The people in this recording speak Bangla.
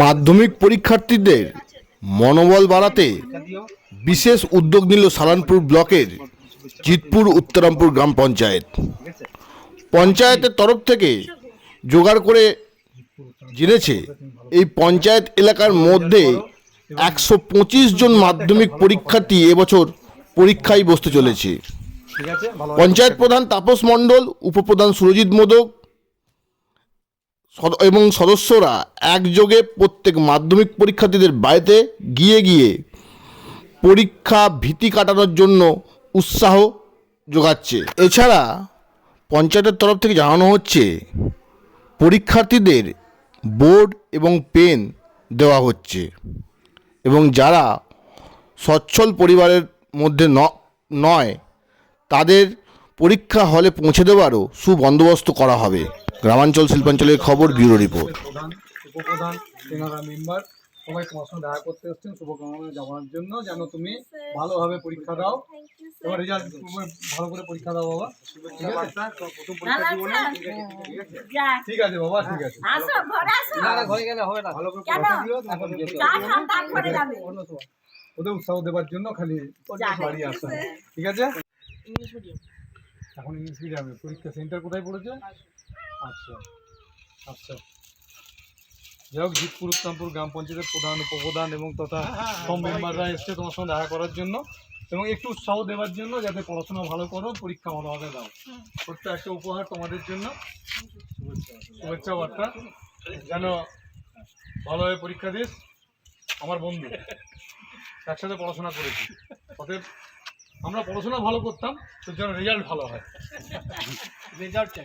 মাধ্যমিক পরীক্ষার্থীদের মনোবল বাড়াতে বিশেষ উদ্যোগ নিল সালানপুর ব্লকের জিতপুর উত্তরামপুর গ্রাম পঞ্চায়েত। পঞ্চায়েতের তরফ থেকে জোগাড় করে জেনেছে এই পঞ্চায়েত এলাকার মধ্যে একশো পঁচিশ জন মাধ্যমিক পরীক্ষার্থী এবছর পরীক্ষায় বসতে চলেছে। পঞ্চায়েত প্রধান তাপস মণ্ডল, উপপ্রধান সুরজিৎ মোদক এবং সদস্যরা একযোগে প্রত্যেক মাধ্যমিক পরীক্ষার্থীদের বাড়িতে গিয়ে গিয়ে পরীক্ষা ভীতি কাটানোর জন্য উৎসাহ যোগাচ্ছে। এছাড়া পঞ্চায়েতের তরফ থেকে জানানো হচ্ছে, পরীক্ষার্থীদের বোর্ড এবং পেন দেওয়া হচ্ছে এবং যারা সচ্ছল পরিবারের মধ্যে নয়, তাদের পরীক্ষা হলে পৌঁছে দেওয়ারও সুবন্দোবস্ত করা হবে। গ্রামাঞ্চল শিল্পাঞ্চলের খবর ব্যুরো রিপোর্ট। প্রধান উপপ্রধান তেনারা মেম্বার সবাই তোমার সঙ্গে দেখা করতে এসছেন শুভকামনা জানানোর জন্য। যেন তুমি ভালোভাবে পরীক্ষা দাও। তোমার রেজাল্ট ভালো করে পরীক্ষা দাও বাবা। ঠিক আছে? প্রথম পরীক্ষা দিব না ঠিক আছে বাবা ঠিক আছে। আসো ঘরে আসো। ঘরে গেলে হবে না। ভালো করে? পরীক্ষা দিও ওদের উৎসাহ দেওয়ার জন্য খালি বাড়ি আসা। ঠিক আছে? এখন ইংলিশ মিডিয়ামে পরীক্ষা সেন্টার কোথায় পড়েছে? আচ্ছা আচ্ছা। যাই হোক জিতপুর উত্তমপুর গ্রাম পঞ্চায়েতের প্রধান উপপ্রধান এবং তথা সব মেম্বাররা এসছে তোমার সঙ্গে দেখা করার জন্য এবং একটু উৎসাহ দেওয়ার জন্য যাতে পড়াশোনা ভালো করো পরীক্ষা ভালোভাবে দাও। ছোট্ট একটা উপহার তোমাদের জন্য। শুভেচ্ছা বার্তা। যেন ভালোভাবে পরীক্ষা দিস আমার বন্ধু। একসাথে পড়াশোনা করেছি। অতএব আমরা পড়াশোনা ভালো করতাম তোর যেন রেজাল্ট ভালো হয়। রেজাল্ট চাই।